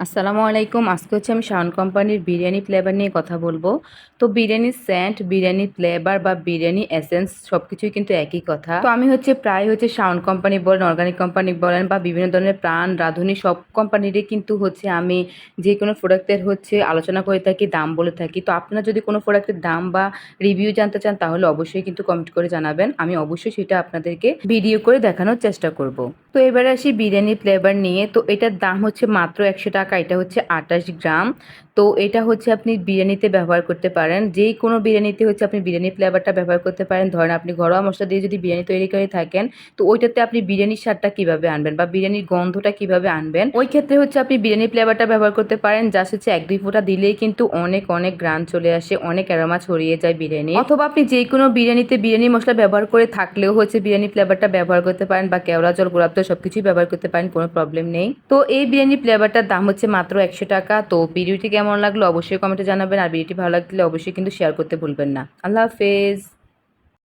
আসসালামু আলাইকুম। আজকে হচ্ছে আমি শাওন কোম্পানির বিরিয়ানি ফ্লেভার নিয়ে কথা বলব। তো বিরিয়ানির স্যান্ট বিরিয়ানি ফ্লেভার বা বিরিয়ানি এসেন্স সব কিছুই কিন্তু একই কথা। তো আমি হচ্ছে প্রায় হচ্ছে শাওন কোম্পানি বলেন অর্গানিক কোম্পানি বলেন বা বিভিন্ন ধরনের প্রাণ, রাঁধুনি সব কোম্পানিরই কিন্তু হচ্ছে আমি যে কোনো প্রোডাক্টের হচ্ছে আলোচনা করে থাকি, দাম বলে থাকি। তো আপনারা যদি কোনো প্রোডাক্টের দাম বা রিভিউ জানতে চান তাহলে অবশ্যই কিন্তু কমেন্ট করে জানাবেন। আমি অবশ্যই সেটা আপনাদেরকে ভিডিও করে দেখানোর চেষ্টা করব। তো এবারে আসি বিরিয়ানি ফ্লেভার নিয়ে। তো এটার দাম হচ্ছে মাত্র একশো টাকা, এটা হচ্ছে আটাশ গ্রাম। তো এটা হচ্ছে আপনি বিরিয়ানিতে ব্যবহার করতে পারেন। যেই কোনো বিরিয়ানিতে হচ্ছে আপনি বিরিয়ানি ফ্লেভারটা ব্যবহার করতে পারেন। ধরেন আপনি ঘরোয়া মশলা দিয়ে যদি বিরিয়ানি তৈরি করে থাকেন, তো ওইটাতে আপনি বিরিয়ানির স্বাদটা কীভাবে আনবেন বা বিরিয়ানির গন্ধটা কীভাবে আনবেন, ওই ক্ষেত্রে হচ্ছে আপনি বিরিয়ানি ফ্লেভারটা ব্যবহার করতে পারেন। জাস্ট হচ্ছে এক দুই ফোঁটা দিলেই কিন্তু অনেক অনেক গ্রান চলে আসে, অনেক অ্যারোমা ছড়িয়ে যায় বিরিয়ানি। অথবা আপনি যে কোনো বিরিয়ানিতে বিরিয়ানি মশলা ব্যবহার করে থাকলেও হচ্ছে বিরিয়ানি ফ্লেভারটা ব্যবহার করতে পারেন বা কেওড়া জল, গোলাপ সব কিছুই ব্যবহার করতে পারেন, কোনো প্রবলেম নেই। তো এই বিরিয়ানি ফ্লেভারটার দাম হচ্ছে মাত্র একশো টাকা। তো ভিডিওটি কেমন লাগল অবশ্যই কমেন্টে জানাবেন। আর ভিডিওটি ভালো লাগলে অবশ্যই কিন্তু শেয়ার করতে ভুলবেন না। আল্লাহ হাফেজ।